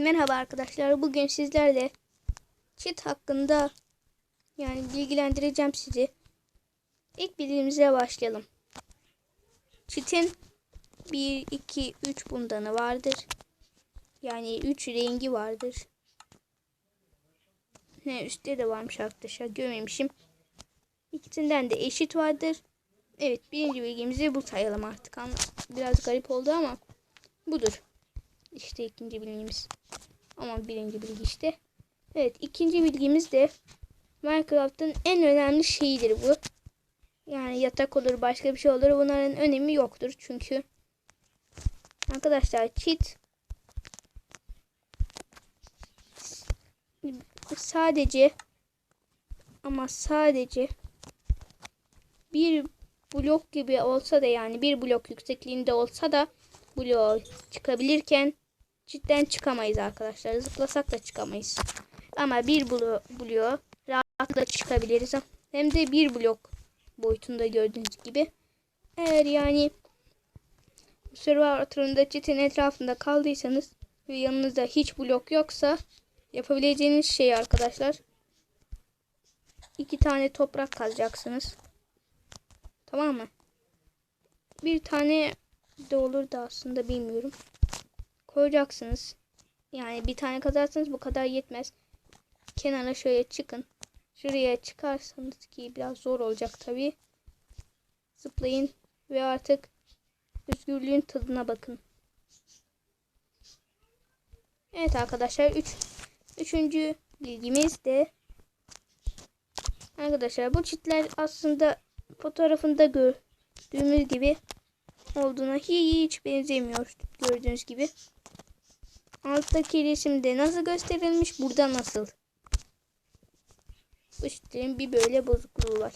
Merhaba arkadaşlar. Bugün sizlerle çit hakkında yani bilgilendireceğim sizi. İlk bilgimize başlayalım. Çitin 1, 2, 3 bundanı vardır. Yani 3 rengi vardır. Ne üstte de varmış arkadaşlar. Görmemişim. İkisinden de eşit vardır. Evet birinci bilgimizi bu sayalım artık. Biraz garip oldu ama budur. İşte ikinci bilgimiz. Ama birinci bilgi işte. Evet ikinci bilgimiz de Minecraft'ın en önemli şeyidir bu. Yani yatak olur başka bir şey olur bunların önemi yoktur çünkü arkadaşlar cheat sadece ama sadece bir blok gibi olsa da yani bir blok yüksekliğinde olsa da bloğu çıkabilirken cidden çıkamayız arkadaşlar. Zıplasak da çıkamayız. Ama bir blo bloğu rahatlıkla çıkabiliriz. Hem de bir blok boyutunda gördüğünüz gibi. Eğer yani server turunda çitin etrafında kaldıysanız ve yanınızda hiç blok yoksa yapabileceğiniz şey arkadaşlar iki tane toprak kazacaksınız. Tamam mı? Bir tane de olur da aslında bilmiyorum. Koyacaksınız. Yani bir tane kazarsanız bu kadar yetmez. Kenara şöyle çıkın. Şuraya çıkarsanız ki biraz zor olacak tabi. Zıplayın ve artık özgürlüğün tadına bakın. Evet arkadaşlar 3 üç, üçüncü bilgimiz de arkadaşlar bu çitler aslında fotoğrafında gördüğümüz gibi olduğuna hiç benzemiyor gördüğünüz gibi. Alttaki resimde nasıl gösterilmiş burada nasıl? Bu çitlerin bir böyle bozukluğu var.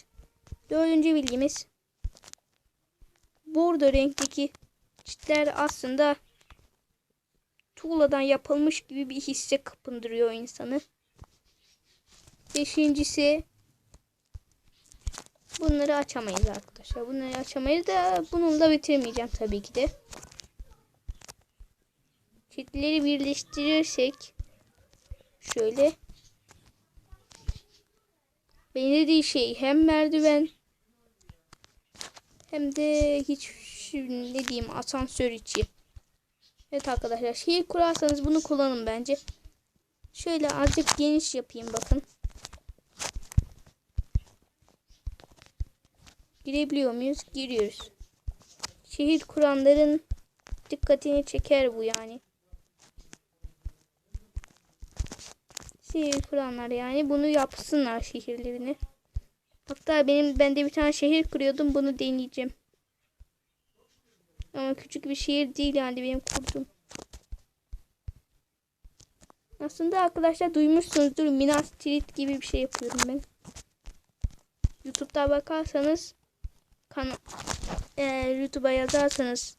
Dördüncü bilgimiz bordo renkteki çitler aslında tuğladan yapılmış gibi bir hisse kapındırıyor insanı. Beşincisi bunları açamayız arkadaşlar. Bunları açamayız da bununla bitirmeyeceğim tabii ki de. Çitleri birleştirirsek şöyle belirlediği şey hem merdiven hem de hiç ne diyeyim asansör içi. Evet arkadaşlar şehir kurarsanız bunu kullanın bence. Şöyle azıcık geniş yapayım bakın. Girebiliyor muyuz? Giriyoruz. Şehir kuranların dikkatini çeker bu yani. Şehir kuranlar yani bunu yapsınlar şehirlerini. Hatta benim ben de bir tane şehir kuruyordum bunu deneyeceğim. Ama küçük bir şehir değil yani benim kurduğum. Aslında arkadaşlar duymuşsunuzdur Minas Tirith gibi bir şey yapıyorum ben. YouTube'da bakarsanız kan e, YouTube'a yazarsanız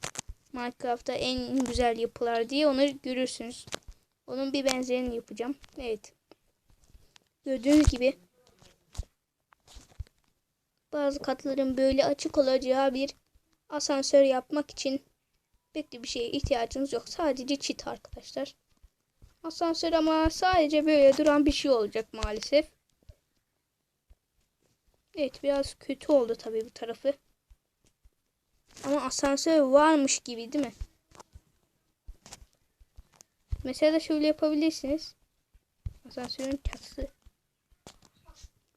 Minecraft'ta en güzel yapılar diye onu görürsünüz. Onun bir benzerini yapacağım. Evet. Gördüğünüz gibi bazı katların böyle açık olacağı bir asansör yapmak için pek bir şeye ihtiyacınız yok. Sadece çit arkadaşlar. Asansör ama sadece böyle duran bir şey olacak maalesef. Evet biraz kötü oldu tabii bu tarafı. Ama asansör varmış gibi değil mi? Mesela şöyle yapabilirsiniz. Asansörün çatısı.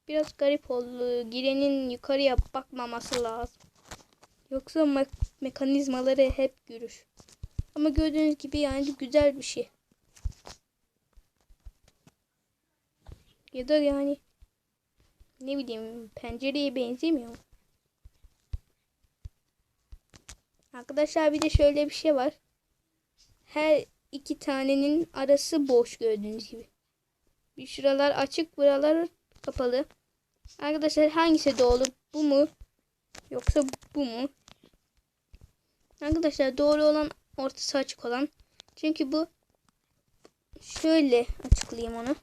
Biraz garip oldu. Girenin yukarıya bakmaması lazım. Yoksa me mekanizmaları hep görür. Ama gördüğünüz gibi yani güzel bir şey. Ya da yani ne bileyim pencereye benzemiyor mu? Arkadaşlar bir de şöyle bir şey var. Her iki tanenin arası boş gördüğünüz gibi. Bir şuralar açık buralar kapalı. Arkadaşlar hangisi doğru bu mu? Yoksa bu mu? Arkadaşlar doğru olan ortası açık olan. Çünkü bu şöyle açıklayayım onu.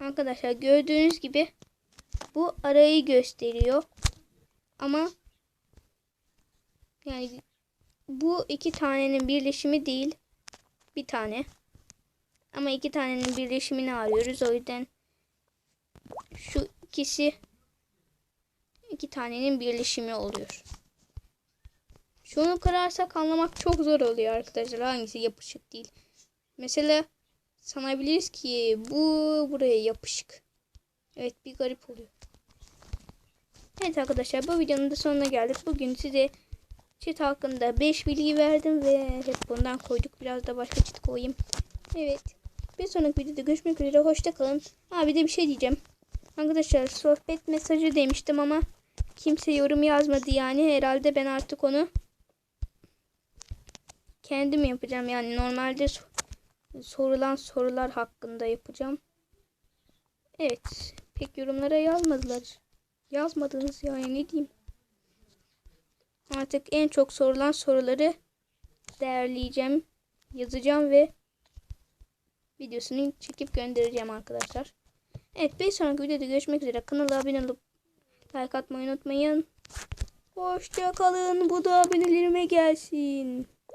Arkadaşlar gördüğünüz gibi bu arayı gösteriyor. Ama yani bu iki tanenin birleşimi değil. bir tane. Ama iki tanenin birleşimini arıyoruz. O yüzden şu ikisi iki tanenin birleşimi oluyor. Şunu kırarsak anlamak çok zor oluyor arkadaşlar. Hangisi yapışık değil. Mesela sanabiliriz ki bu buraya yapışık. Evet bir garip oluyor. Evet arkadaşlar bu videonun da sonuna geldik. Bugün size çit hakkında 5 bilgi verdim ve hep bundan koyduk. Biraz da başka çit koyayım. Evet. Bir sonraki videoda görüşmek üzere. Hoşça kalın. Ha bir de bir şey diyeceğim. Arkadaşlar sohbet mesajı demiştim ama kimse yorum yazmadı yani. Herhalde ben artık onu kendim yapacağım. Yani normalde so- sorulan sorular hakkında yapacağım. Evet. Pek yorumlara yazmadılar. Yazmadınız yani ne diyeyim. Artık en çok sorulan soruları değerleyeceğim, yazacağım ve videosunu çekip göndereceğim arkadaşlar. Evet bir sonraki videoda görüşmek üzere. Kanala abone olup like atmayı unutmayın. Hoşça kalın. Bu da abonelerime gelsin.